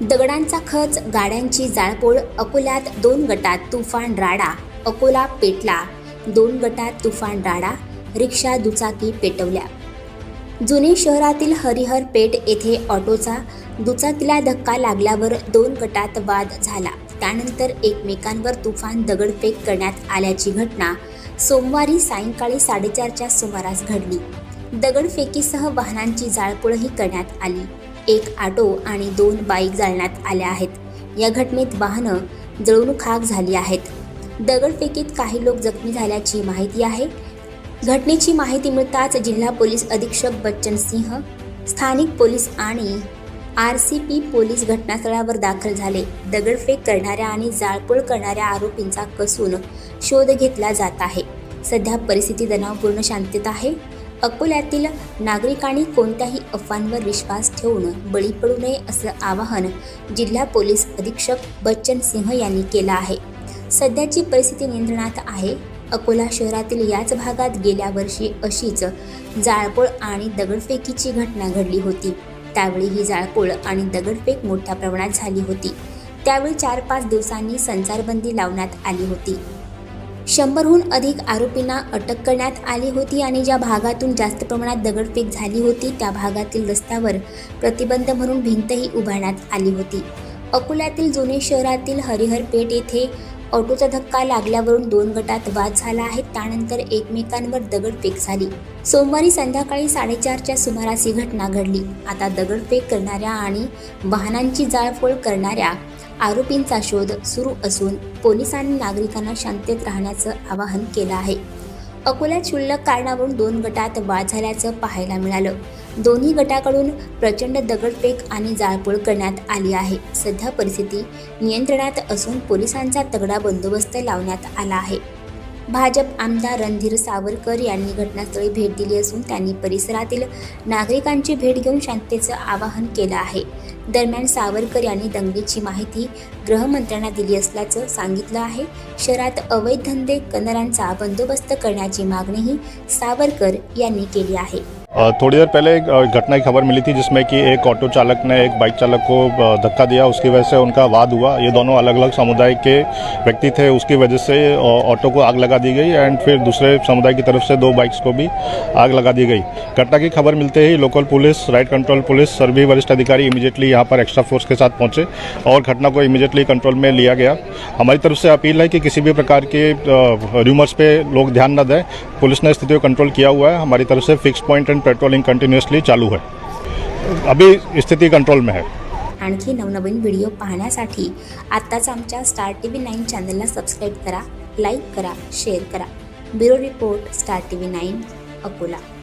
दगडांचा खच गाड्यांची जाळपोळ अकोल्यात दोन गटात तुफान राडा अकोला पेटला दोन गटात तुफान राडा रिक्षा दुचाकी पेटवल्या. जुने शहरातील हरिहर पेठ येथे ऑटोचा दुचाकीला धक्का लागल्यावर दोन गटात वाद झाला. त्यानंतर एकमेकांवर तुफान दगडफेक करण्यात आल्याची घटना सोमवारी सायंकाळी साडेचारच्या सुमारास घडली. दगडफेकीसह वाहनांची जाळपोळही करण्यात आली. एक ऑटो आणि दोन बाईक जाळण्यात आल्या आहेत. या घटनेत वाहनं जळून खाक झाली आहेत. दगडफेकीत काही लोक जखमी झाल्याची माहिती आहे. घटनेची माहिती मिळताच जिल्हा पोलीस अधीक्षक बच्चन सिंह स्थानिक पोलीस आणि आर सी पी पोलीस घटनास्थळावर दाखल झाले. दगडफेक करणाऱ्या आणि जाळपोळ करणाऱ्या आरोपींचा कसून शोध घेतला जात आहे. सध्या परिस्थिती तणावपूर्ण शांततेत आहे. अकोल्यातील नागरिकांनी कोणत्याही अफवांवर विश्वास ठेवून बळी पडू नये असं आवाहन जिल्हा पोलीस अधीक्षक बच्चन सिंह यांनी केलं आहे. सध्याची परिस्थिती नियंत्रणात आहे. अकोला शहरातील याच भागात गेल्या वर्षी अशीच जाळपोळ आणि दगडफेकीची घटना घडली होती. त्यावेळी ही जाळपोळ आणि दगडफेक मोठ्या प्रमाणात झाली होती. त्यावेळी चार पाच दिवसांनी संचारबंदी लावण्यात आली होती. शंभरहून अधिक आरोपींना अटक करण्यात आली होती आणि ज्या भागातून जास्त प्रमाणात दगडफेक झाली होती त्या भागातील रस्त्यावर प्रतिबंध म्हणून भिंतही उभारण्यात आली होती. अकोल्यातील जुने शहरातील हरिहर पेठ येथे ऑटोचा धक्का लागल्यावरून दोन गटात वाद झाला आहे. त्यानंतर एकमेकांवर दगडफेक झाली. सोमवारी संध्याकाळी साडेचारच्या सुमारास ही घटना घडली. आता दगडफेक करणाऱ्या आणि वाहनांची जाळपोळ करणाऱ्या आरोपींचा शोध सुरू असून पोलिसांनी नागरिकांना शांततेत राहण्याचं आवाहन केलं आहे. अकोल्यात क्षुल्लक कारणावरून दोन गटात वाद झाल्याचं पाहायला मिळालं. दोन्ही गटाकडून प्रचंड दगडफेक आणि जाळपोळ करण्यात आली आहे. सध्या परिस्थिती नियंत्रणात असून पोलिसांचा तगडा बंदोबस्त लावण्यात आला आहे. भाजप आमदार रणधीर सावरकर यांनी घटनास्थळी भेट दिली असून त्यांनी परिसरातील नागरिकांची भेट घेऊन शांततेचं आवाहन केलं आहे. दरम्यान सावरकर यांनी दंगलीची माहिती गृहमंत्र्यांना दिली असल्याचं सांगितलं आहे. शहरात अवैध धंदे करणाऱ्यांचा बंदोबस्त करण्याची मागणीही सावरकर यांनी केली आहे. थोड़ी देर पहले एक घटना की खबर मिली थी जिसमें कि एक ऑटो चालक ने एक बाइक चालक को धक्का दिया। उसकी वजह से उनका वाद हुआ। ये दोनों अलग अलग समुदाय के व्यक्ति थे। उसकी वजह से ऑटो को आग लगा दी गई एंड फिर दूसरे समुदाय की तरफ़ से दो बाइक्स को भी आग लगा दी गई। घटना की खबर मिलते ही local police, riot control police, सभी वरिष्ठ अधिकारी इमीडिएटली यहाँ पर एक्स्ट्रा फोर्स के साथ पहुँचे और घटना को इमीडिएटली कंट्रोल में लिया गया। हमारी तरफ़ से अपील है कि किसी भी प्रकार के र्यूमर्स पे लोग ध्यान न दें। पुलिस ने स्थिति को कंट्रोल किया हुआ है। हमारी तरफ़ से fix point and patrolling continuously चालू है। अभी स्थिति कंट्रोल में है। आणखी नवनवीन व्हिडिओ पाहण्यासाठी आत्ताच आमच्या स्टार टी व्ही नाईन चॅनलला सबस्क्राईब करा लाईक करा शेअर करा. Bureau report star T V nine Akola.